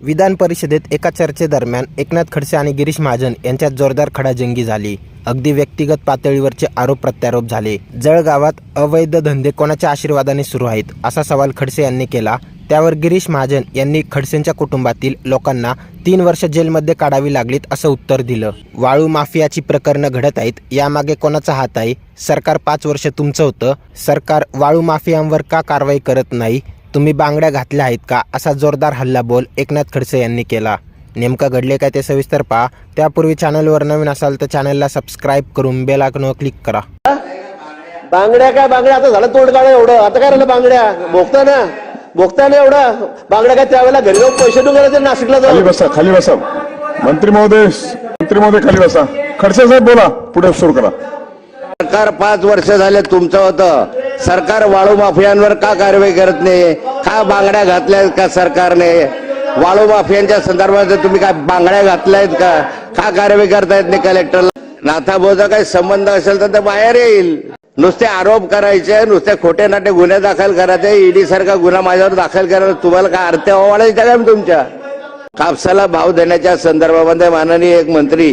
विधान परिषदेत एका चर्चेदरम्यान एकनाथ खडसे आणि गिरीश महाजन यांच्यात जोरदार खडाजंगी झाली. अगदी व्यक्तिगत पातळीवरचे आरोप प्रत्यारोप झाले. जळगावात अवैध धंदे कोणाच्या आशीर्वादाने सुरू आहेत असा सवाल खडसे यांनी केला. त्यावर गिरीश महाजन यांनी खडसेंच्या कुटुंबातील लोकांना तीन वर्ष जेलमध्ये काढावी लागलीत असं उत्तर दिलं. वाळू माफियाची प्रकरणं घडत आहेत यामागे कोणाचा हात आहे? सरकार पाच वर्ष तुमचं होतं. सरकार वाळू माफियांवर का कारवाई करत नाही? तुम्ही बांगड्या घातल्या आहेत का? असा जोरदार हल्ला बोल एकनाथ खडसे यांनी केला. नेमकं घडले काय ते सविस्तर पहा. त्यापूर्वी चॅनलवर नवीन असाल तर चॅनलला सबस्क्राईब करून बेल आयकॉनवर क्लिक करा. बांगड्या काय? बांगड्या? आता झालं तोंड काढा एवढं. आता काय राहिलं बांगड्या? भोगता ना? भोगता ना एवढं? बांगड्या काय त्यावेळेला घरी जाऊन पैसे करायचे नाशिकला खाली जाऊन बसा खाली बसा. मंत्री महोदय मंत्री महोदय खाली बसा. खडसे साहेब बोला. पुढे सुरू करा. सरकार पाच वर्ष झाले तुमचं होतं. सरकार वाळू माफियांवर का कारवाई करत नाही? का बांगड्या घातल्या आहेत का सरकारने? वाळू माफियांच्या संदर्भात तुम्ही काय बांगड्या घातल्या आहेत का? का कारवाई करता येत नाही कलेक्टरला नाथाभाऊचा काही संबंध असेल तर ते बाहेर येईल. नुसते आरोप करायचे नुसते खोटे नाटे गुन्हे दाखल करायचे ईडी सारखा गुन्हा माझ्यावर दाखल करायला तुम्हाला काय अर्थ वाढायचा काय तुमच्या? कापसाला भाव देण्याच्या संदर्भामध्ये माननीय एक मंत्री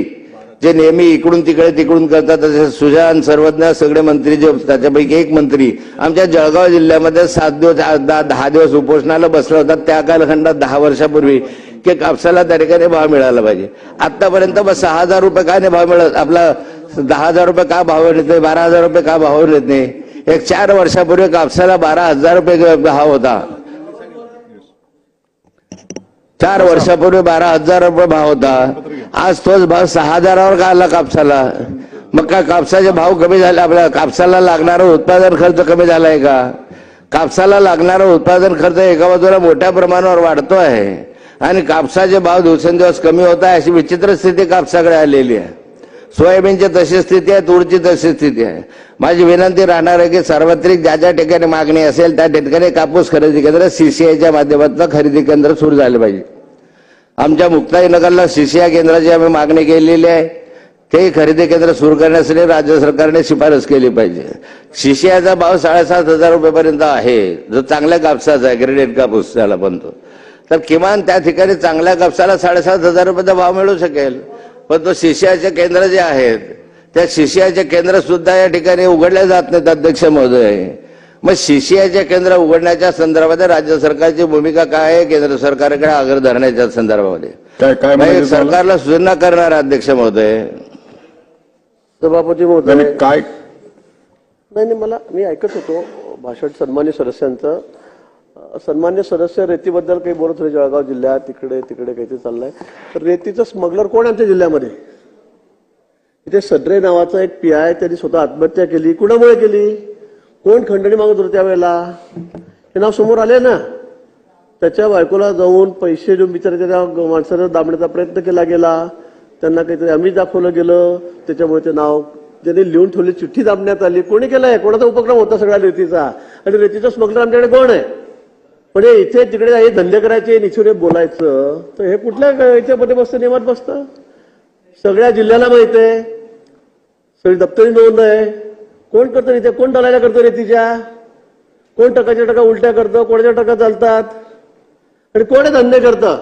जे नेहमी इकडून तिकडे तिकडून करतात तसे सुजान सर्वज्ञ सगळे मंत्री जे त्याच्यापैकी एक मंत्री आमच्या जळगाव जिल्ह्यामध्ये सात दिवस दहा दहा दिवस उपोषणाला बसला होता त्या कालखंडात दहा वर्षापूर्वी की कापसाला त्या ठिकाणी भाव मिळाला पाहिजे. आतापर्यंत बस सहा हजार रुपये का नाही भाव मिळत आपला दहा हजार रुपये का भाव येत नाही? बारा हजार रुपये का भाव येत नाही? एक चार वर्षापूर्वी कापसाला बारा हजार रुपये भाव होता. चार वर्षापूर्वी बारा हजार रुपये भाव होता. आज तोच भाव सहा हजारावर का आला कापसाला? मग काय कापसाचे भाव कमी झाले? आपल्या कापसाला लागणारा उत्पादन खर्च कमी झालाय का? कापसाला लागणारा उत्पादन खर्च एका बाजूला मोठ्या प्रमाणावर वाढतो आहे आणि कापसाचे भाव दिवसेंदिवस कमी होत आहे अशी विचित्र स्थिती कापसाकडे आलेली आहे. सोयाबीनची तशी स्थिती आहे तूरची तशी स्थिती आहे. माझी विनंती राहणार आहे की सार्वत्रिक ज्या ज्या ठिकाणी मागणी असेल त्या ठिकाणी कापूस खरेदी केंद्र सीसीआयच्या माध्यमातून खरेदी केंद्र सुरू झाले पाहिजे. आमच्या मुक्ताईनगरला सीसीआय केंद्राची आम्ही मागणी केलेली आहे. ते खरेदी केंद्र सुरू करण्यासाठी राज्य सरकारने शिफारस केली पाहिजे. सीसीआयचा भाव साडेसात हजार रुपयेपर्यंत आहे. जो चांगल्या कापसाचा आहे ग्रेडेड कापूस त्याला बनतो तर किमान त्या ठिकाणी चांगल्या कापसाला साडेसात हजार रुपयाचा भाव मिळू शकेल. पण तो सीसीआयचे केंद्र जे आहेत त्या सीसीआयचे केंद्र सुद्धा या ठिकाणी उघडले जात नाहीत अध्यक्ष महोदय. मग सीसीआयचे केंद्र उघडण्याच्या संदर्भात राज्य सरकारची भूमिका काय आहे? केंद्र सरकारकडे आग्रह धरण्याच्या संदर्भामध्ये. काय काय तुम्हाला? सरकारला सूचना करणार अध्यक्ष महोदय. सभापती महोदय काय नाही नाही मला मी ऐकत होतो भाषण सन्मान्य सदस्यांचं. सन्मान्य सदस्य रेतीबद्दल काही बोलत होते जळगाव जिल्ह्यात तिकडे तिकडे काहीतरी चाललंय. तर रेतीचं स्मगलर कोण आहे आमच्या जिल्ह्यामध्ये? इथे सड्रे नावाचा एक पी आय त्यांनी स्वतः आत्महत्या केली. कुणामुळे केली? कोण खंडणी मागत होतं त्यावेळेला? हे नाव समोर आले ना? त्याच्या बायकोला जाऊन पैसे देऊन बिचारे त्या माणसानं दाबण्याचा प्रयत्न केला गेला. त्यांना काहीतरी आम्ही दाखवलं गेलं. त्याच्यामुळे ते नाव ज्यांनी लिहून ठेवली चिठ्ठी दाबण्यात आली. कोणी केलाय? कोणाचा उपक्रम होता सगळ्या रेतीचा? आणि रेतीचा स्मगलर आमच्याकडे कोण आहे? पण हे इथे तिकडे हे धंदे करायचे निचुरे बोलायचं तर हे कुठल्या याच्यामध्ये बसतं नियमात बसतं? सगळ्या जिल्ह्याला माहीत आहे. सगळी दप्तरी नोंद आहे. कोण करतं इथे कोण दलायला करतं रेतीच्या कोण टकाच्या टका उलट्या करतं? कोणाच्या टका चालतात? आणि कोण धंदे करतं?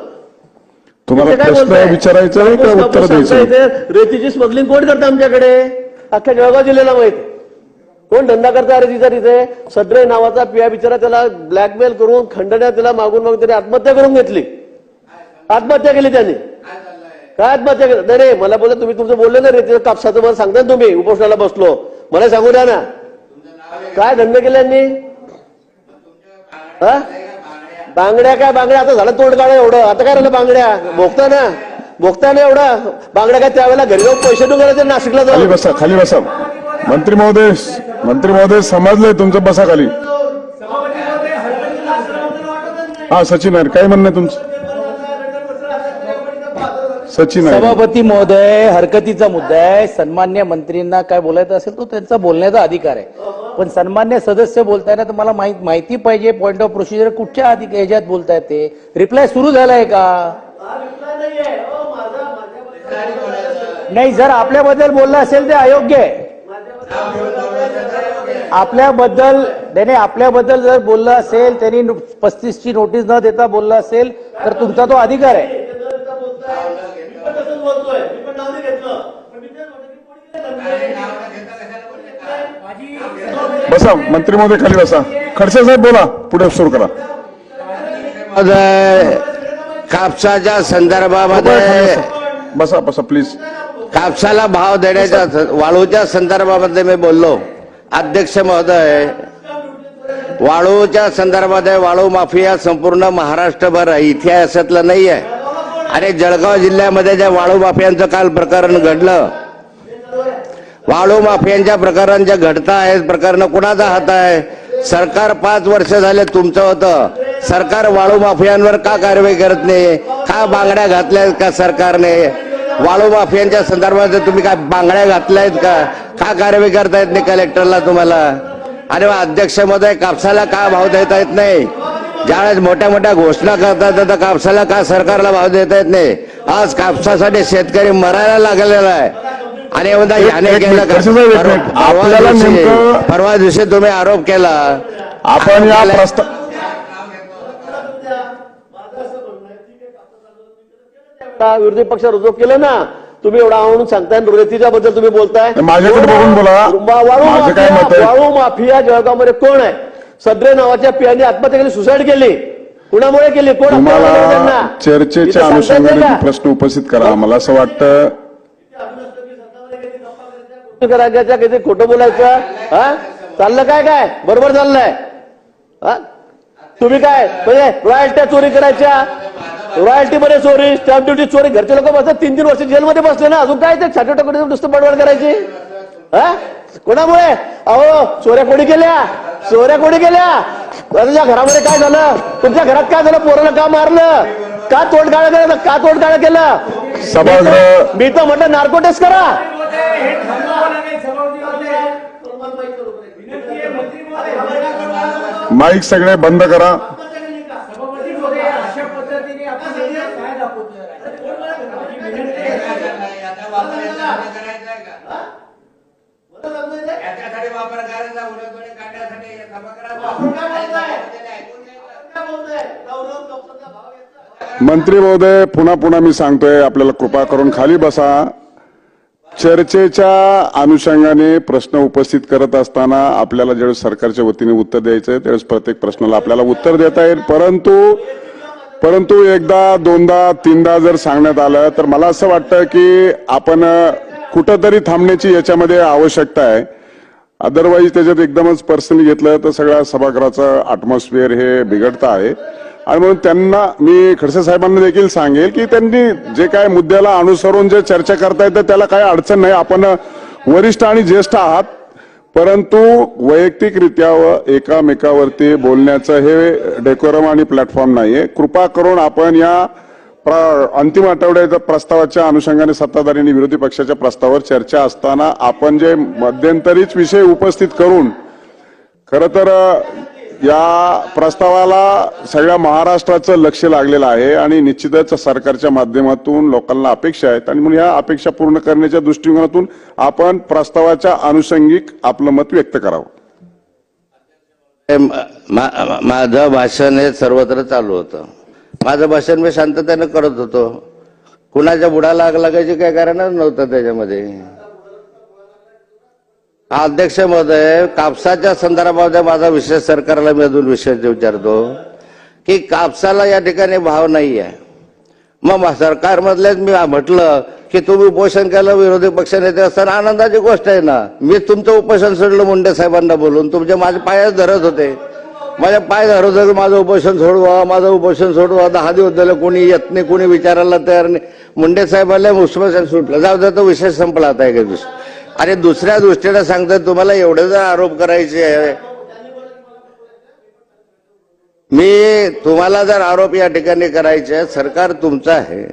तुम्हाला प्रश्न? विचारायचा आहे का? उत्तर द्यायचं रेतीची स्मगलिंग कोण करतं आमच्याकडे? अख्ख्या जळगाव जिल्ह्याला माहीत. कोण धंदा करता? रेतीचा तिथे. सड्रे नावाचा पिया बिचारा त्याला ब्लॅकमेल करून खंडण्या त्याला मागून मागून त्याने आत्महत्या करून घेतली. आत्महत्या केली त्यांनी. काय आत्महत्या केली? नाही मला बोलत तुम्ही तुमचं बोलले ना रेतीचं कापसाचं मला सांगता ना तुम्ही. उपोषणाला बसलो. मला सांगू द्या ना. काय धंदे केल्यांनी हा? बांगड्या काय? बांगड्या आता झालं तोंड एवढं. आता काय राहिलं बांगड्या? भोगता ना. भोगता ना एवढं. बांगड्या काय त्यावेळेला घरी जाऊन पैसे देऊन करायचे नाशिकला खाली बसा खाली बसा. मंत्री महोदय मंत्री महोदय समजलंय तुमचं बसा खाली. हा सचिन आहे. काय म्हणणं आहे तुमचं? सचिन सभापती महोदय हरकतीचा मुद्दा आहे. सन्मान्य मंत्रींना काय बोलायचं असेल तो त्यांचा बोलण्याचा अधिकार आहे. पण सन्मान्य सदस्य बोलताना तर मला माहीत माहिती पाहिजे पॉइंट ऑफ प्रोसिजर कुठच्या अधिक ह्याच्यात बोलतायत ते? रिप्लाय सुरू झालाय का? नाही जर आपल्याबद्दल बोललं असेल ते अयोग्य आहे. आपल्याबद्दल त्याने आपल्याबद्दल जर बोललं असेल त्यांनी पस्तीसची नोटीस न देता बोललं असेल तर तुमचा तो अधिकार आहे. बसा मंत्री महोदय खाली बसा. खडसे साहेब बोला. पुढे सुरू करा. कापसाच्या संदर्भामध्ये बसा. बसा प्लीज कापसाला भाव देण्याच्या वाळूच्या संदर्भामध्ये मी बोललो. अध्यक्ष महोदय वाळूच्या संदर्भामध्ये वाळू माफिया संपूर्ण महाराष्ट्रभर आहे इतिहासातलं नाही आहे अरे जळगाव जिल्ह्यामध्ये ज्या वाळू माफियांचं काल प्रकरण घडलं. वाळू माफियांच्या प्रकरण जे घडत आहेत प्रकरण कुणाचा हात आहे? सरकार पाच वर्ष झाले तुमचं होतं. सरकार वाळू माफियांवर का कारवाई करत नाही? का बांगड्या घातल्या आहेत का सरकारने? वाळू माफियांच्या संदर्भात तुम्ही काय बांगड्या घातल्या आहेत का? का कारवाई करता येत नाही कलेक्टरला तुम्हाला? अरे मग अध्यक्षमध्ये कापसाला का भाव देता येत नाही? ज्यावेळेस मोठ्या मोठ्या घोषणा करतात तर कापसाला का सरकारला भाव देता येत नाही? आज कापसासाठी शेतकरी मरायला लागलेला आहे. आणि म्हणता याने केलं परवा- दिवशी- तुम्ही आरोप केला. आपण या विरोधी पक्ष रुजू केलं ना तुम्ही एवढा म्हणून सांगताय रेतीच्या बद्दल तुम्ही बोलताय. माझ्याकडे बघून बोला. वाळू माझं काय माफिया मत आहे? वाळू माफिया जळगावमध्ये कोण आहे? सद्रे नावाच्या पियाने आत्महत्या केली सुसाईड केली. कुणामुळे केली? कोण चर्चेच्या अनुषंगाने? प्रश्न उपस्थित करा. मला असं वाटतं किती खोटं बोलायचं? हा? चाललं काय काय? बरोबर चाललंय. हा? तुम्ही काय? म्हणजे रॉयल्ट्या चोरी करायच्या? रॉयल्टी मध्ये चोरी स्टॅम्प ड्युटी चोरी घरचे लोक बसतात. तीन तीन वर्ष जेलमध्ये बसले ना. अजून काय ते छाटे टोकडे नुसतं बडबड करायची? हा? कोणामुळे? अहो चोऱ्या कोणी केल्या? चोऱ्या कोणी केल्या? तुझ्या घरामध्ये काय झालं? तुमच्या घरात काय झालं? पोराला का मारलं? का तोडगाळ केलं? का तोडगाळ केलं? सभागृह- मी तर म्हटलं नार्को टेस्ट करा. माईक सगळे बंद करा. मंत्री महोदय पुन्हा पुन्हा मी सांगतोय आपल्याला कृपा करून खाली बसा. चर्चेच्या अनुषंगाने प्रश्न उपस्थित करत असताना आपल्याला ज्यावेळेस सरकारच्या वतीने उत्तर द्यायचं आहे त्यावेळेस प्रत्येक प्रश्नाला आपल्याला उत्तर देता येईल. परंतु परंतु एकदा दोनदा तीनदा जर सांगण्यात आलं तर मला असं वाटतं की आपण कुठंतरी थांबण्याची याच्यामध्ये आवश्यकता आहे. अदरवाईज त्याच्यात एकदमच पर्सनली घेतलं तर सगळ्या सभागृहाचं अटमॉस्फिअर हे बिघडतं आहे. आणि म्हणून त्यांना मी खडसे साहेबांना देखील सांगेल की त्यांनी जे काय मुद्द्याला अनुसरून जे चर्चा करता येतं त्याला काही अडचण नाही. आपण वरिष्ठ आणि ज्येष्ठ आहात. परंतु वैयक्तिकरित्या व एकामेकावरती बोलण्याचं हे डेकोरम आणि प्लॅटफॉर्म नाहीये. कृपा करून आपण या अंतिम आठवड्याच्या प्रस्तावाच्या अनुषंगाने सत्ताधारी आणि विरोधी पक्षाच्या प्रस्तावावर चर्चा असताना आपण जे मध्यंतरीच विषय उपस्थित करून खर तर या प्रस्तावाला सगळ्या महाराष्ट्राचं लक्ष लागलेलं आहे आणि निश्चितच सरकारच्या माध्यमातून लोकांना अपेक्षा आहेत आणि म्हणून या अपेक्षा पूर्ण करण्याच्या दृष्टिकोनातून आपण प्रस्तावाच्या अनुषंगिक आपलं मत व्यक्त करावं. माझं भाषण हे सर्वत्र चालू होतं. माझं भाषण मी शांततेनं करत होतो. कुणाच्या बुडाला आग लागायची काय कारणच नव्हतं त्याच्यामध्ये. हा अध्यक्ष महोदय कापसाच्या संदर्भामध्ये माझा विशेष सरकारला मी अजून विशेष विचारतो की कापसाला या ठिकाणी भाव नाही आहे मग सरकारमधलेच मी म्हटलं की तुम्ही उपोषण केलं विरोधी पक्षनेते असताना आनंदाची गोष्ट आहे ना. मी तुमचं उपोषण सोडलं मुंडे साहेबांना बोलून तुमचे माझे पायच धरत होते. माझ्या पाय धरत होतं माझं उपोषण सोडवा माझं उपोषण सोडवा. दहा दिवस झालं कोणी येत नाही कोणी विचारायला तयार नाही. मुंडे साहेबांना उपोषण सुटलं. जाऊ दे तो विषय संपला आता एका दिवशी आणि दुसऱ्या दृष्टीने सांगतोय तुम्हाला एवढे जर आरोप करायचे आहे. मी तुम्हाला जर आरोप या ठिकाणी करायचे आहे, सरकार तुमचं आहे.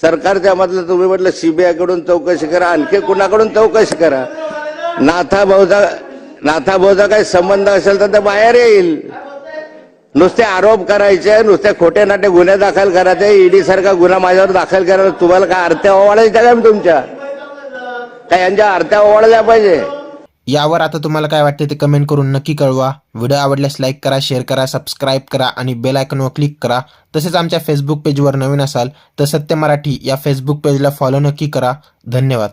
सरकारच्या मधलं तुम्ही म्हटलं सीबीआयकडून चौकशी करा आणखी कुणाकडून चौकशी करा? नाथा भाऊचा नाथाभाऊचा काही संबंध असेल तर ते बाहेर येईल. नुसते आरोप करायचे नुसते खोटे नाटे गुन्हे दाखल करायचे ईडी सारखा गुन्हा माझ्यावर दाखल करायला तुम्हाला काय आरत्या ओवाळायच्या का तुमच्या? काय यांच्या आरत्या ओवाळल्या पाहिजे? यावर आता तुम्हाला काय वाटते ते कमेंट करून नक्की कळवा. व्हिडिओ आवडल्यास लाईक करा शेअर करा सबस्क्राईब करा आणि बेल आयकॉनवर क्लिक करा. तसेच आमच्या फेसबुक पेजवर नवीन असाल तर सत्य मराठी या फेसबुक पेजला फॉलो नक्की करा. धन्यवाद.